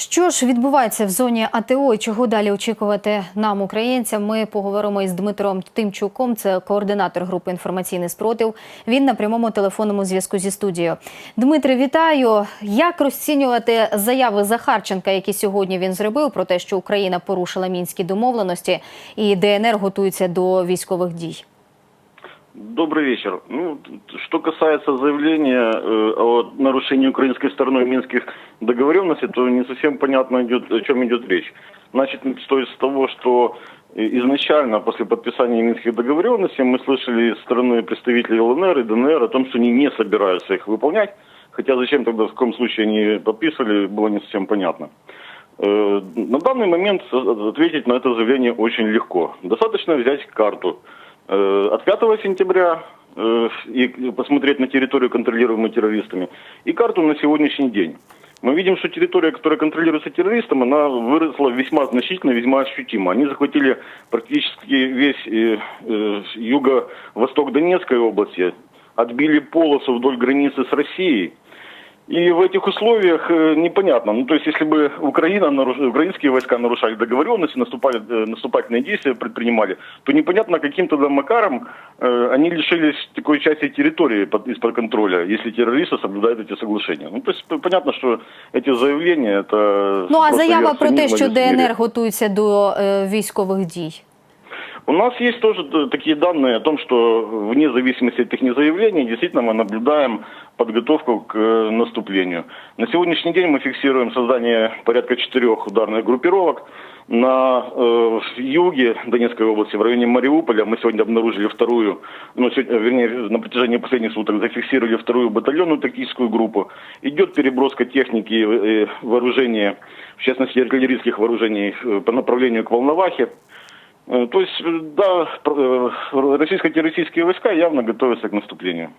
Що ж відбувається в зоні АТО і чого далі очікувати нам, українцям? Ми поговоримо із Дмитром Тимчуком, це координатор групи інформаційний спротив. Він на прямому телефонному зв'язку зі студією. Дмитре, вітаю! Як розцінювати заяви Захарченка, які сьогодні він зробив, про те, що Україна порушила мінські домовленості і ДНР готується до військових дій? Добрый вечер. Ну, что касается заявления э, о нарушении украинской стороной минских договоренностей, то не совсем понятно, идет, о чем идет речь. Значит, стоит с того, что э, изначально после подписания минских договоренностей мы слышали с стороны представителей ЛНР и ДНР о том, что они не собираются их выполнять, хотя зачем тогда в каком случае они подписывали, было не совсем понятно. Э, На данный момент ответить на это заявление очень легко. Достаточно взять карту э, от 5 сентября э, и посмотреть на территорию, контролируемую террористами, и карту на сегодняшний день. Мы видим, что территория, которая контролируется террористом, она выросла весьма значительно, весьма ощутимо. Они захватили практически весь э, э, юго-восток Донецкой области, отбили полосу вдоль границы с Россией. И в этих условиях э, непонятно. Ну, то есть, если бы Украина, наруш- украинские войска нарушали договоренности, наступали, э, наступательные действия предпринимали, то непонятно, каким тогда макаром э, они лишились такой части территории под- из-под контроля, если террористы соблюдают эти соглашения. Ну, то есть, п- понятно, что эти заявления, это... Ну а просто заява верх про те, цинизма що и лицемерия. ДНР готується до е, військових дій. У нас есть тоже такие данные о том, что вне зависимости от их заявлений, действительно мы наблюдаем подготовку к э, наступлению. На сегодняшний день мы фиксируем создание порядка четырех ударных группировок. На э, юге Донецкой области, в районе Мариуполя, мы сегодня обнаружили вторую, ну, сегодня, вернее, на протяжении последних суток зафиксировали вторую батальонную тактическую группу. Идет переброска техники, э, вооружения, в частности, артиллерийских вооружений э, по направлению к Волновахе. Э, То есть, э, да, э, российско-террористические войска явно готовятся к наступлению.